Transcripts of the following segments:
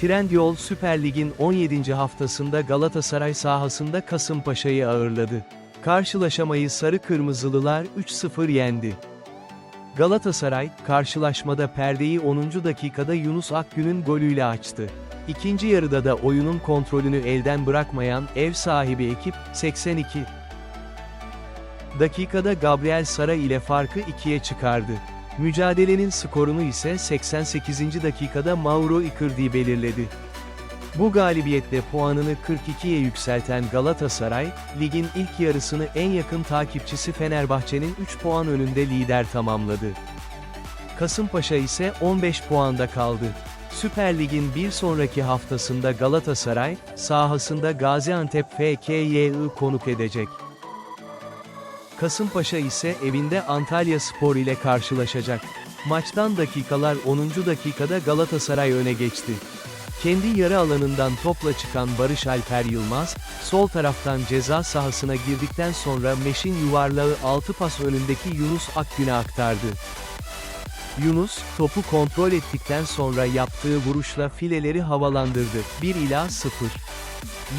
Trendyol Süper Lig'in 17. haftasında Galatasaray sahasında Kasımpaşa'yı ağırladı. Karşılaşamayı Sarı Kırmızılılar 3-0 yendi. Galatasaray, karşılaşmada perdeyi 10. dakikada Yunus Akgün'ün golüyle açtı. İkinci yarıda da oyunun kontrolünü elden bırakmayan ev sahibi ekip, 82 dakikada Gabriel Sara ile farkı ikiye çıkardı. Mücadelenin skorunu ise 88. dakikada Mauro Icardi belirledi. Bu galibiyetle puanını 42'ye yükselten Galatasaray, ligin ilk yarısını en yakın takipçisi Fenerbahçe'nin 3 puan önünde lider tamamladı. Kasımpaşa ise 15 puanda kaldı. Süper Lig'in bir sonraki haftasında Galatasaray, sahasında Gaziantep FK'yi konuk edecek. Kasımpaşa ise evinde Antalya Spor ile karşılaşacak. Maçtan dakikalar 10. dakikada Galatasaray öne geçti. Kendi yarı alanından topla çıkan Barış Alper Yılmaz, sol taraftan ceza sahasına girdikten sonra Meşin yuvarlağı 6 pas önündeki Yunus Akgün'e aktardı. Yunus, topu kontrol ettikten sonra yaptığı vuruşla fileleri havalandırdı. 1 ila 0.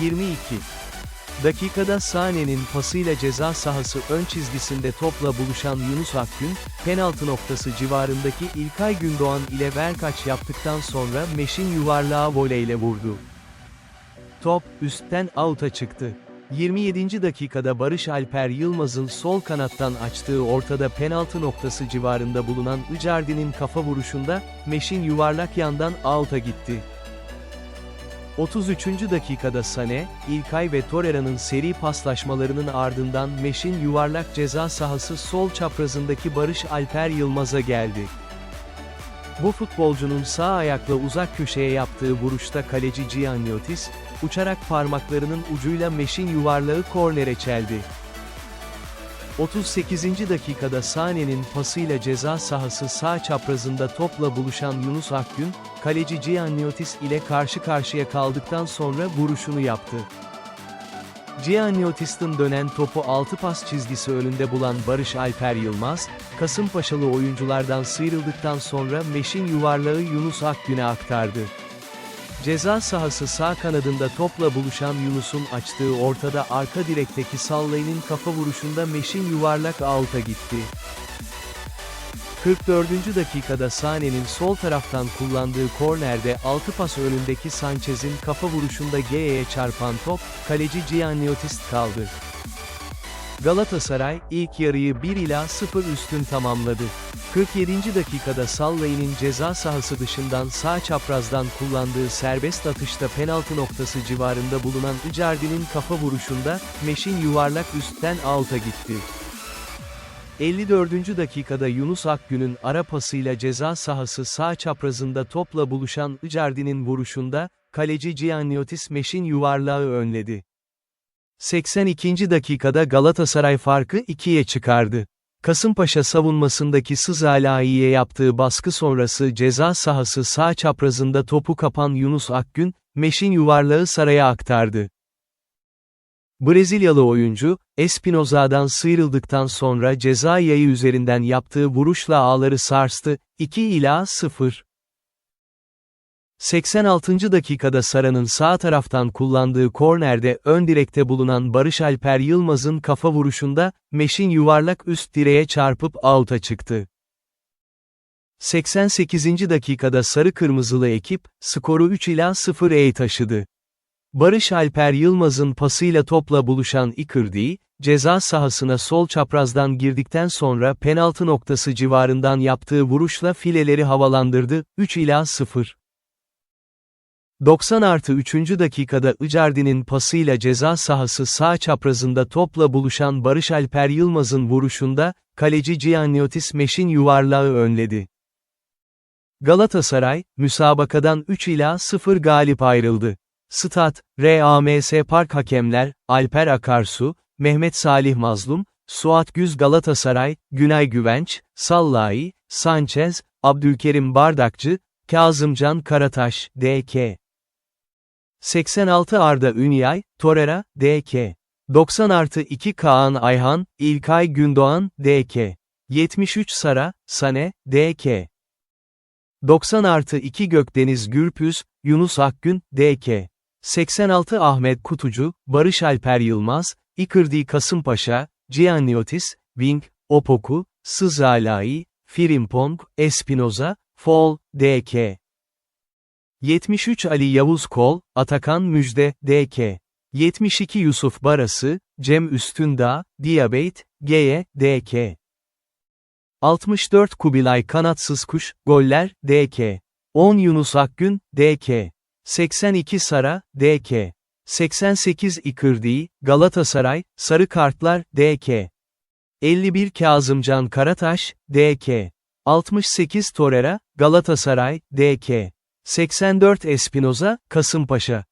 22. Dakikada Sane'nin pasıyla ceza sahası ön çizgisinde topla buluşan Yunus Akgün, penaltı noktası civarındaki İlkay Gündoğan ile verkaç yaptıktan sonra Meşin yuvarlağı voleyle vurdu. Top, üstten out'a çıktı. 27. dakikada Barış Alper Yılmaz'ın sol kanattan açtığı ortada penaltı noktası civarında bulunan Icardi'nin kafa vuruşunda, Meşin yuvarlak yandan out'a gitti. 33. dakikada Sane, İlkay ve Torreira'nın seri paslaşmalarının ardından Meş'in yuvarlak ceza sahası sol çaprazındaki Barış Alper Yılmaz'a geldi. Bu futbolcunun sağ ayakla uzak köşeye yaptığı vuruşta kaleci Gianniotis, uçarak parmaklarının ucuyla Meş'in yuvarlağı kornere çeldi. 38. dakikada Sane'nin pasıyla ceza sahası sağ çaprazında topla buluşan Yunus Akgün, kaleci Gianniotis ile karşı karşıya kaldıktan sonra vuruşunu yaptı. Gianniotis'in dönen topu 6 pas çizgisi önünde bulan Barış Alper Yılmaz, Kasımpaşalı oyunculardan sıyrıldıktan sonra Meş'in yuvarlağı Yunus Akgün'e aktardı. Ceza sahası sağ kanadında topla buluşan Yunus'un açtığı ortada arka direkteki Sallay'ın kafa vuruşunda Meş'in yuvarlak out'a gitti. 44. dakikada Sane'nin sol taraftan kullandığı kornerde 6 pas önündeki Sanchez'in kafa vuruşunda Geye'ye çarpan top, kaleci Gianniotis kaldı. Galatasaray, ilk yarıyı 1 ila 0 üstün tamamladı. 47. dakikada Sallay'ın ceza sahası dışından sağ çaprazdan kullandığı serbest atışta penaltı noktası civarında bulunan Icardi'nin kafa vuruşunda, Meş'in yuvarlak üstten out'a gitti. 54. dakikada Yunus Akgün'ün ara pasıyla ceza sahası sağ çaprazında topla buluşan Icardi'nin vuruşunda, kaleci Gianniotis Meş'in yuvarlağı önledi. 82. dakikada Galatasaray farkı 2'ye çıkardı. Kasımpaşa savunmasındaki Sızalai'ye yaptığı baskı sonrası ceza sahası sağ çaprazında topu kapan Yunus Akgün, Meş'in yuvarlağı Saray'a aktardı. Brezilyalı oyuncu, Espinoza'dan sıyrıldıktan sonra ceza yayı üzerinden yaptığı vuruşla ağları sarstı, 2 ila 0. 86. dakikada Sara'nın sağ taraftan kullandığı kornerde ön direkte bulunan Barış Alper Yılmaz'ın kafa vuruşunda, Meş'in yuvarlak üst direğe çarpıp out'a çıktı. 88. dakikada sarı kırmızılı ekip, skoru 3 ila 0'e taşıdı. Barış Alper Yılmaz'ın pasıyla topla buluşan Icardi, ceza sahasına sol çaprazdan girdikten sonra penaltı noktası civarından yaptığı vuruşla fileleri havalandırdı, 3 ila 0. 90 artı 3. dakikada Icardi'nin pasıyla ceza sahası sağ çaprazında topla buluşan Barış Alper Yılmaz'ın vuruşunda, kaleci Gianniotis Meş'in yuvarlağı önledi. Galatasaray, müsabakadan 3 ila 0 galip ayrıldı. Stat, RAMS Park hakemler, Alper Akarsu, Mehmet Salih Mazlum, Suat Güz Galatasaray, Günay Güvenç, Sallai, Sanchez, Abdülkerim Bardakçı, Kazımcan Karataş, D.K. 86 Arda Ünyay, Torera, D.K. 90 artı 2 Kaan Ayhan, İlkay Gündoğan, D.K. 73 Sara, Sane, D.K. 90 artı 2 Gökdeniz Gürpüz, Yunus Akgün, DK. 86 Ahmet Kutucu, Barış Alper Yılmaz, İkırdi Kasımpaşa, Gianniotis, Wing, Opoku, Sızalai, Firimpong, Espinoza, Fol, DK. 73 Ali Yavuz Kol, Atakan Müjde, DK. 72 Yusuf Barası, Cem Üstündağ, Diyabet, G'ye, DK. 64 Kubilay Kanatsız Kuş, Goller, DK. 10 Yunus Akgün, DK. 82 Sara, DK. 88 İkırdi, Galatasaray, Sarı Kartlar, DK. 51 Kazımcan Karataş, DK. 68 Torreira, Galatasaray, DK. 84 Espinoza, Kasımpaşa.